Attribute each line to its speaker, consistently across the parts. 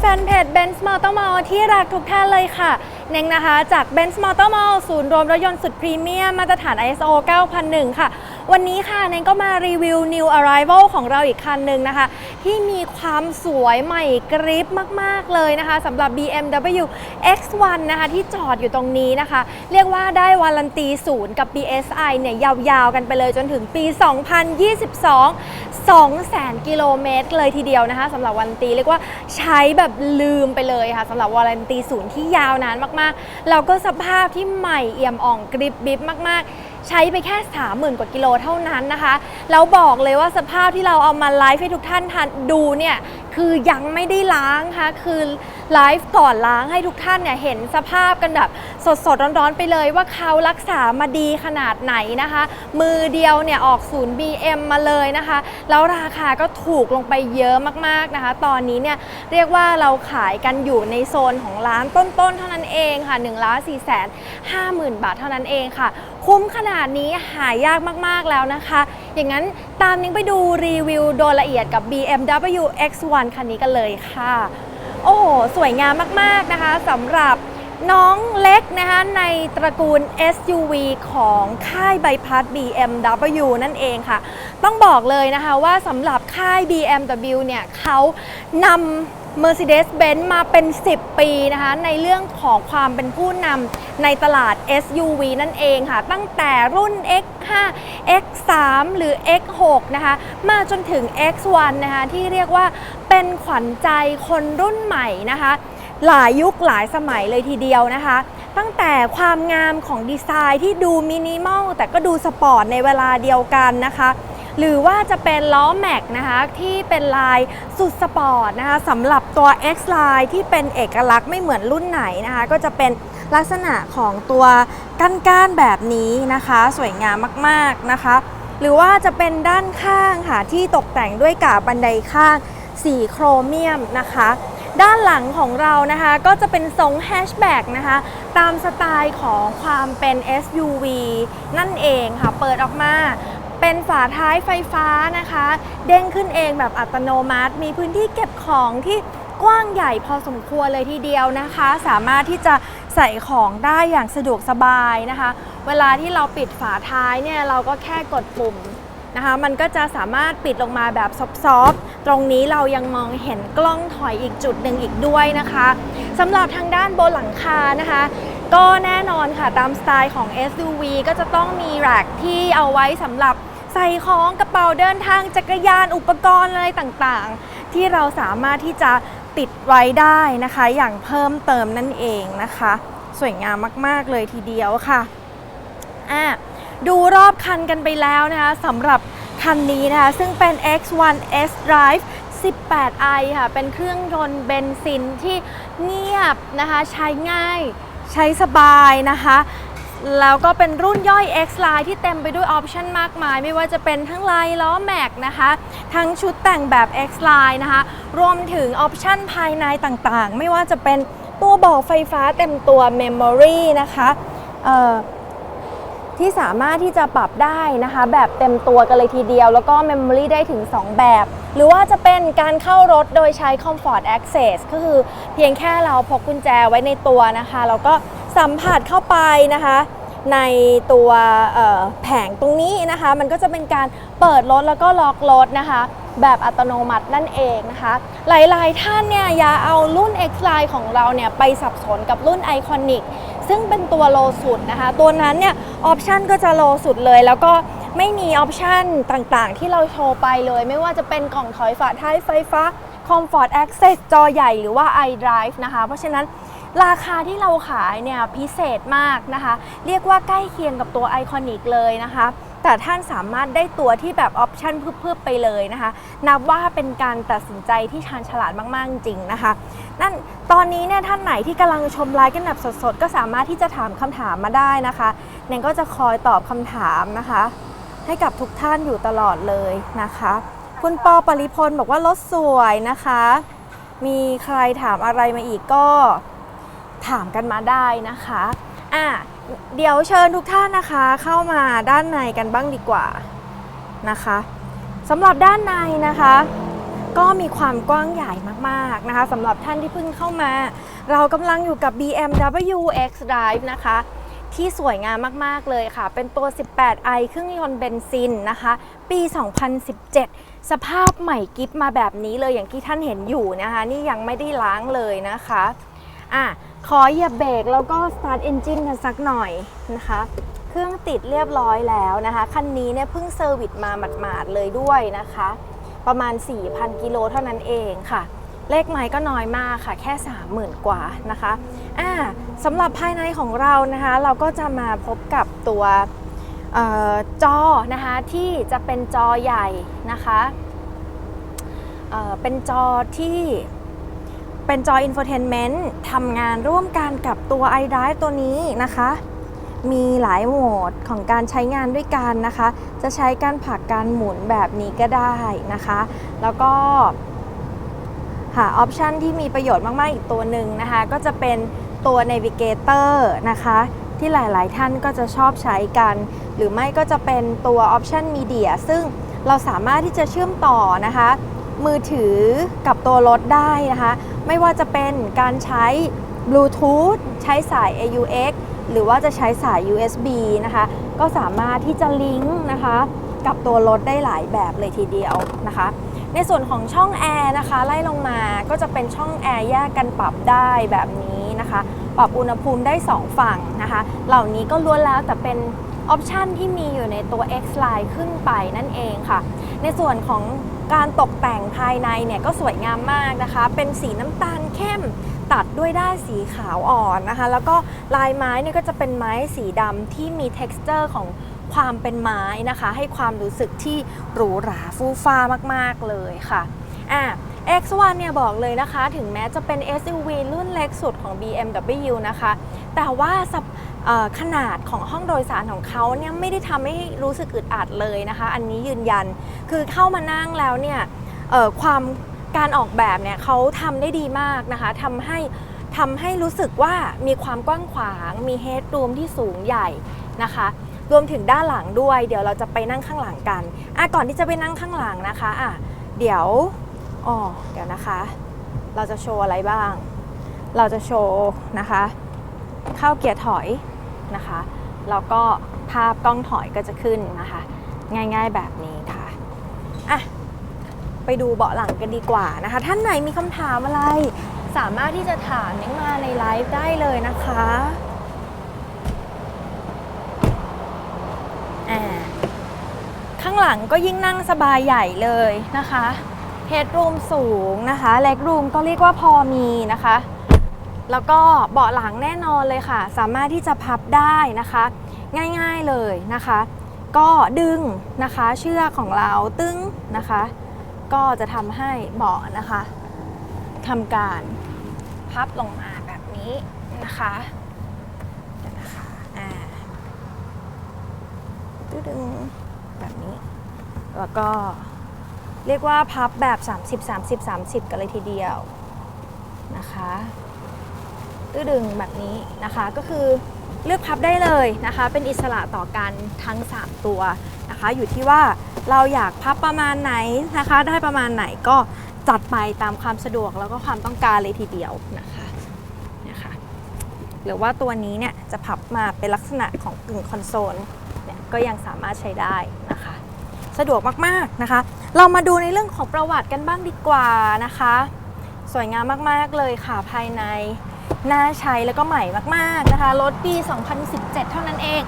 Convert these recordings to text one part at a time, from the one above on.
Speaker 1: แฟนเพจ Benz Motor Mall ที่รักทุกท่านเลยค่ะ เน่งนะคะจาก Benz Motor Mall ศูนย์รวมรถยนต์สุดพรีเมียมมาตรฐาน ISO 9001 ค่ะ วันนี้ค่ะเน่งก็มารีวิว New Arrival ของเราอีกคันหนึ่งนะคะ ที่มีความสวยใหม่กริบมาก ๆ เลยนะคะสำหรับ BMW X1 นะคะที่จอดอยู่ตรงนี้นะคะ เรียกว่าได้วารันตีศูนย์กับ BSI เนี่ยยาวๆ กันไปเลยจนถึงปี 2022 200,000 กิโลเมตรเลยทีเดียวนะคะสำหรับวันตีเรียกว่าใช้แบบลืมไปเลยค่ะสำหรับวารันตีศูนย์ที่ยาวนานมากๆ แล้วก็สภาพที่ใหม่เอี่ยมอ่องกริบบิบมาก ๆใช้ไปแค่ 30,000 กว่ากิโลเท่านั้นนะคะ แล้วบอกเลยว่าสภาพที่เราเอามาไลฟ์ให้ทุกท่านทันดูเนี่ย คือยังไม่ได้ล้างค่ะคือไลฟ์ก่อนล้างให้ทุกท่านเนี่ยเห็นสภาพกันแบบสดๆร้อนๆไปเลยว่าเขารักษามาดีขนาดไหนนะคะ มือเดียวเนี่ยออกศูนย์ BM มาเลยนะคะ แล้วราคาก็ถูกลงไปเยอะมากๆนะคะ ตอนนี้เนี่ยเรียกว่าเราขายกันอยู่ในโซนของร้านต้นๆเท่านั้นเองค่ะ1ล้าน4แสน5หมื่นบาทเท่านั้นเองค่ะ คุ้มขนาดนี้หายากมากๆแล้วนะคะ อย่างนั้น ตามนิ้งไปดูรีวิวโดยละเอียดกับ BMW X1 คันนี้กันเลยค่ะ โอ้โห สวยงามมาก ๆ นะคะสำหรับน้องเล็กนะคะในตระกูล SUV ของค่ายใบพัด BMW นั่นเองค่ะ ต้องบอกเลยนะคะว่าสำหรับค่าย BMW เนี่ยเขานำ Mercedes-Benz มาเป็น 10 ปีนะคะ ในเรื่องของความเป็นผู้นำในตลาด SUV นั่นเองค่ะ ตั้งแต่รุ่น X5 X3 หรือ X6 นะคะ มาจนถึง X1 นะคะ ที่เรียกว่าเป็นขวัญใจคนรุ่นใหม่นะคะ หลายยุคหลายสมัยเลยทีเดียวนะคะ ตั้งแต่ความงามของดีไซน์ที่ดูมินิมอลแต่ก็ดูสปอร์ตในเวลาเดียวกันนะคะ หรือว่าจะเป็นล้อแม็กนะคะที่เป็นลายสุดสปอร์ตนะคะสำหรับตัว X Line ที่เป็นเอกลักษณ์ไม่เหมือนรุ่นไหนนะคะ ก็จะเป็นลักษณะของตัวก้านๆแบบนี้นะคะ สวยงามมากๆนะคะ หรือว่าจะเป็นด้านข้างค่ะที่ตกแต่งด้วยกาบบันไดข้างสีโครเมียมนะคะด้านหลังของเรานะคะก็จะเป็นทรงแฮชแบ็กนะคะตามสไตล์ของความเป็น SUV นั่นเองค่ะ เปิดออกมา เป็นฝาท้ายไฟฟ้านะคะ เด้งขึ้นเองแบบอัตโนมัติ มีพื้นที่เก็บของที่กว้างใหญ่พอสมควรเลยทีเดียวนะคะ สามารถที่จะใส่ของได้อย่างสะดวกสบายนะคะ เวลาที่เราปิดฝาท้ายเนี่ยเราก็แค่กดปุ่มนะคะ มันก็จะสามารถปิดลงมาแบบซอฟต์ๆตรงนี้เรายังมองเห็นกล้องถอยอีกจุดหนึ่งอีกด้วยนะคะสำหรับทางด้านบนหลังคานะคะ ก็แน่นอนค่ะตามสไตล์ของ SUV ก็จะต้องมีแร็กที่เอาไว้สำหรับ ใส่ของกระเป๋าเดินทางจักรยานอุปกรณ์อะไรต่างๆ ที่เราสามารถที่จะติดไว้ได้นะคะ อย่างเพิ่มเติมนั่นเองนะคะ สวยงามมากๆเลยทีเดียวค่ะอะดูรอบคันกันไปแล้วนะคะสำหรับคันนี้นะคะ ซึ่งเป็น X1 S Drive 18i ค่ะ เป็นเครื่องยนต์เบนซินที่เงียบนะคะ ใช้ง่าย ใช้สบายนะคะ แล้วก็เป็นรุ่นย่อย X Line ที่เต็มไปด้วยออปชันมากมาย ไม่ว่าจะเป็นทั้งลายล้อแม็กนะคะ ทั้งชุดแต่งแบบ X Line นะคะ รวมถึงออปชันภายในต่างๆ ไม่ว่าจะเป็นตัวบอกไฟฟ้าเต็มตัว Memory นะคะที่สามารถที่จะปรับได้นะคะ แบบเต็มตัวกันเลยทีเดียว แล้วก็ Memory ได้ถึง 2 แบบ หรือว่าจะเป็นการเข้ารถโดยใช้ Comfort Access ก็คือเพียงแค่เราพกกุญแจไว้ในตัวนะคะ แล้วก็ สัมผัสเข้าไปนะคะ ในตัวแผงตรงนี้นะคะ มันก็จะเป็นการเปิดรถแล้วก็ล็อกรถนะคะ แบบอัตโนมัตินั่นเองนะคะ หลายๆท่านเนี่ยอย่าเอารุ่น X Line ของเราเนี่ยไปสับสนกับรุ่น Iconic ซึ่งเป็นตัวโลสุดนะคะ ตัวนั้นเนี่ยออปชันก็จะโลสุดเลยแล้วก็ไม่มีออปชันต่างๆ ที่เราโชว์ไปเลย ไม่ว่าจะเป็นกล่องถอยฝาท้ายไฟฟ้า Comfort Access จอใหญ่หรือว่า iDrive นะคะ เพราะฉะนั้น ราคาที่เราขายเนี่ยพิเศษมากนะคะ เรียกว่าใกล้เคียงกับตัว Iconic เลยนะคะ แต่ท่านสามารถได้ตัวที่แบบออปชันเพื่อไปเลยนะคะ นับว่าเป็นการตัดสินใจที่ชาญฉลาดมากๆจริงนะคะ นั่นตอนนี้เนี่ยท่านไหนที่กำลังชมไลฟ์กันแบบสดๆ ก็สามารถที่จะถามคำถามมาได้นะคะเนนก็จะคอยตอบคำถามนะคะ ให้กับทุกท่านอยู่ตลอดเลยนะคะ คุณปอปริพลบอกว่ารถสวยนะคะ มีใครถามอะไรมาอีกก็ ถามกันมาได้นะคะอะเดี๋ยวเชิญทุกท่านนะคะเข้ามาด้านในกันบ้างดีกว่านะคะสำหรับด้านในนะคะ ก็มีความกว้างใหญ่มากๆนะคะสำหรับท่านที่เพิ่งเข้ามา เรากำลังอยู่กับ BMW X Drive นะคะ ที่สวยงามมากๆเลยค่ะ เป็นตัว 18i เครื่องยนต์เบนซินนะคะ ปี 2017 สภาพใหม่กิฟมาแบบนี้เลยอย่างที่ท่านเห็นอยู่นะคะ นี่ยังไม่ได้ล้างเลยนะคะอะ ขอเหยียบเบรกแล้วก็ start engine กันสักหน่อยนะคะ เครื่องติดเรียบร้อยแล้วนะคะ คันนี้เนี่ยเพิ่งเซอร์วิสมาหมาดๆเลยด้วยนะคะ ประมาณ 4,000 กิโลเท่านั้นเองค่ะ เลขไม้ก็น้อยมากค่ะ แค่ 30,000 กว่านะคะอ่าสำหรับภายในของเรานะคะ เราก็จะมาพบกับตัวออจอนะคะที่จะเป็นจอใหญ่นะคะเเป็นจอที่ เป็นจอ infotainment ทำงานร่วมกันกับตัว iDrive ตัวนี้นะคะ มีหลายโหมดของการใช้งานด้วยกันนะคะ จะใช้การผลักการหมุนแบบนี้ก็ได้นะคะ แล้วก็หาออปชันที่มีประโยชน์มาก ๆ อีกตัวหนึ่งนะคะ ก็จะเป็นตัว Navigator นะคะ ที่หลาย ๆ ท่านก็จะชอบใช้กัน หรือไม่ก็จะเป็นตัวออปชัน Media ซึ่งเราสามารถที่จะเชื่อมต่อนะคะ มือถือกับตัวรถได้นะคะ ไม่ว่าจะเป็นการใช้ Bluetooth ใช้สาย AUX หรือว่าจะใช้สาย USB นะคะ ก็สามารถที่จะลิงก์นะคะกับตัวรถได้หลายแบบเลยทีเดียวนะคะ ในส่วนของช่องแอร์นะคะ ไล่ลงมาก็จะเป็นช่องแอร์แยกกันปรับได้แบบนี้นะคะ ปรับอุณหภูมิได้ 2 ฝั่งนะคะ เหล่านี้ก็ล้วนแล้วแต่เป็นออปชันที่มีอยู่ในตัว X Line ขึ้นไปนั่นเองค่ะ ในส่วนของ การตกแต่งภายในเนี่ยก็สวยงามมากนะคะ เป็นสีน้ำตาลเข้มตัดด้วยด้านสีขาวอ่อนนะคะ แล้วก็ลายไม้เนี่ยก็จะเป็นไม้สีดำที่มี t e x t อร์ของความเป็นไม้นะคะ ให้ความรู้สึกที่หรูหราฟูฟ้ามากๆเลยค่ะอะ X1 เนี่ยบอกเลยนะคะ ถึงแม้จะเป็น SUV รุ่นเล็กสุดของ BMW นะคะ แต่ว่า ขนาดของห้องโดยสารของเขาเนี่ยไม่ได้ทำให้รู้สึกอึดอัดเลยนะคะ อันนี้ยืนยันคือเข้ามานั่งแล้วเนี่ยความการออกแบบเนี่ยเขาทำได้ดีมากนะคะทำให้ทำให้รู้สึกว่ามีความกว้างขวาง มีเฮดรูมที่สูงใหญ่นะคะรวมถึงด้านหลังด้วย เดี๋ยวเราจะไปนั่งข้างหลังกันอะก่อนที่จะไปนั่งข้างหลังนะคะอะเดี๋ยวอ๋อเดี๋ยวนะคะ เราจะโชว์อะไรบ้าง เราจะโชว์นะคะ เข้าเกียร์ถอย นะคะแล้วก็ภาพกล้องถอยก็จะขึ้นนะคะ ง่ายๆแบบนี้ค่ะอะไปดูเบาะหลังกันดีกว่านะคะ ท่านไหนมีคำถามอะไร สามารถที่จะถามนิ้งมาในไลฟ์ได้เลยนะคะอ่าข้างหลังก็ยิ่งนั่งสบายใหญ่เลยนะคะเฮดรูมสูงนะคะเล็กรูมก็เรียกว่าพอมีนะคะ แล้วก็เบาะหลังแน่นอนเลยค่ะ สามารถที่จะพับได้นะคะ ง่ายๆเลยนะคะ ก็ดึงนะคะเชือกของเราตึงนะคะ ก็จะทำให้เบาะนะคะทำการพับลงมาแบบนี้นะคะเดี๋ยวนะคะอ่าตึดึงแบบนี้ แล้วก็เรียกว่าพับแบบ 30 30 30 กันเลยทีเดียวนะคะ ตื้อดึงแบบนี้นะคะ ก็คือเลือกพับได้เลยนะคะ เป็นอิสระต่อกันทั้ง 3 ตัวนะคะ อยู่ที่ว่าเราอยากพับประมาณไหนนะคะ ได้ประมาณไหนก็จัดไปตามความสะดวกแล้วก็ความต้องการเลยทีเดียวนะคะนะคะ หรือว่าตัวนี้เนี่ยจะพับมาเป็นลักษณะของกึ่งคอนโซลเนี่ยก็ยังสามารถใช้ได้นะคะ สะดวกมากๆนะคะ เรามาดูในเรื่องของประวัติกันบ้างดีกว่านะคะ สวยงามมากๆเลยค่ะภายใน น่าใช้แล้วก็ใหม่มากๆนะคะ รถปี 2017 เท่านั้นเอง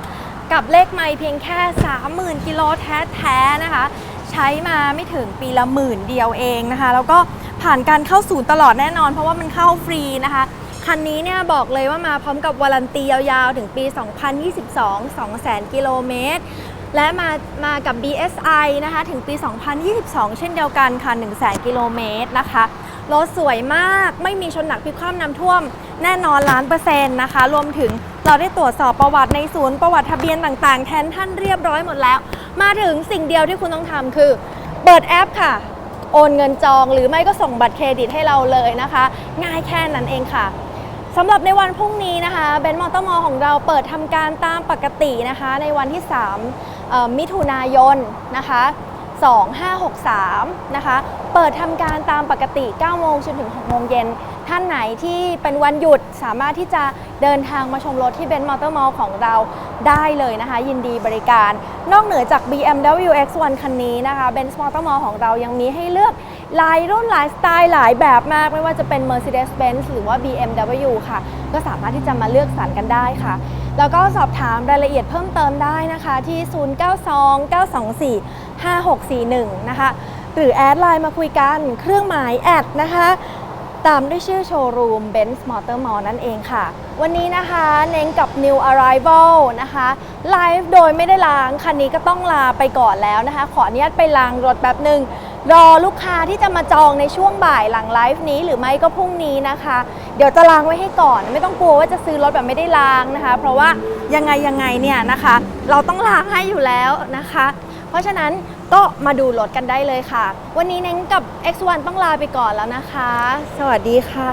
Speaker 1: กับเลขไม่เพียงแค่ 30,000 กิโลแท้ๆนะคะ ใช้มาไม่ถึงปีละหมื่นเดียวเองนะคะ แล้วก็ผ่านการเข้าศูนย์ตลอดแน่นอน เพราะว่ามันเข้าฟรีนะคะคันนี้เนี่ยบอกเลยว่ามาพร้อมกับวารันตียาวๆ ถึงปี 2022 200,000 กิโลเมตร และมามากับ BSI นะคะ ถึงปี 2022 เช่นเดียวกันค่ะ 100,000 กิโลเมตรนะคะ รถสวยมาก ไม่มีชนหนักพิกคว่ำน้ำท่วม แน่นอนล้านเปอร์เซ็นต์นะคะ รวมถึงเราได้ตรวจสอบประวัติในศูนย์ประวัติทะเบียนต่างๆ แทนท่านเรียบร้อยหมดแล้ว มาถึงสิ่งเดียวที่คุณต้องทำคือ เปิดแอปค่ะ โอนเงินจองหรือไม่ก็ส่งบัตรเครดิตให้เราเลยนะคะ ง่ายแค่นั้นเองค่ะสำหรับในวันพรุ่งนี้นะคะเบนซ์มอเตอร์มอลของเราเปิดทำการตามปกตินะคะ ในวันที่ 3 มิถุนายนนะคะ 2563 นะคะ เปิดทำการตามปกติ 9 โมงจนถึง 6 โมงเย็น ท่านไหนที่เป็นวันหยุดสามารถที่จะเดินทางมาชมรถที่เบนซ์มอเตอร์มอลของเราได้เลยนะคะ ยินดีบริการ นอกเหนือจาก BMW X1 คันนี้นะคะเบนซ์มอเตอร์มอลของเรายังมีให้เลือกหลายรุ่นหลายสไตล์หลายแบบมาก ไม่ว่าจะเป็น Mercedes-Benz หรือว่า BMW ค่ะ ก็สามารถที่จะมาเลือกสรรกันได้ค่ะ แล้วก็สอบถามรายละเอียดเพิ่มเติมได้นะคะที่ 0929245641 นะคะ หรือแอดไลน์มาคุยกันเครื่องหมายแอดนะคะ ตามด้วยชื่อโชว์รูม Benz Motor Mall นั่นเองค่ะ วันนี้นะคะเน้งกับ New Arrival นะคะไลฟ์โดยไม่ได้ล้าง คันนี้ก็ต้องลาไปก่อนแล้วนะคะ ขออนุญาตไปล้างรถแป๊บหนึ่งรอลูกค้าที่จะมาจองในช่วงบ่ายหลังไลฟ์นี้หรือไม่ก็พรุ่งนี้นะคะ เดี๋ยวจะล้างไว้ให้ก่อน ไม่ต้องกลัวว่าจะซื้อรถแบบไม่ได้ล้างนะคะ เพราะว่ายังไงยังไงเนี่ยนะคะ เราต้องล้างให้อยู่แล้วนะคะ เพราะฉะนั้นก็มาดูรถกันได้เลยค่ะ วันนี้เน้งกับ X1 ต้องลาไปก่อนแล้วนะคะ สวัสดีค่ะ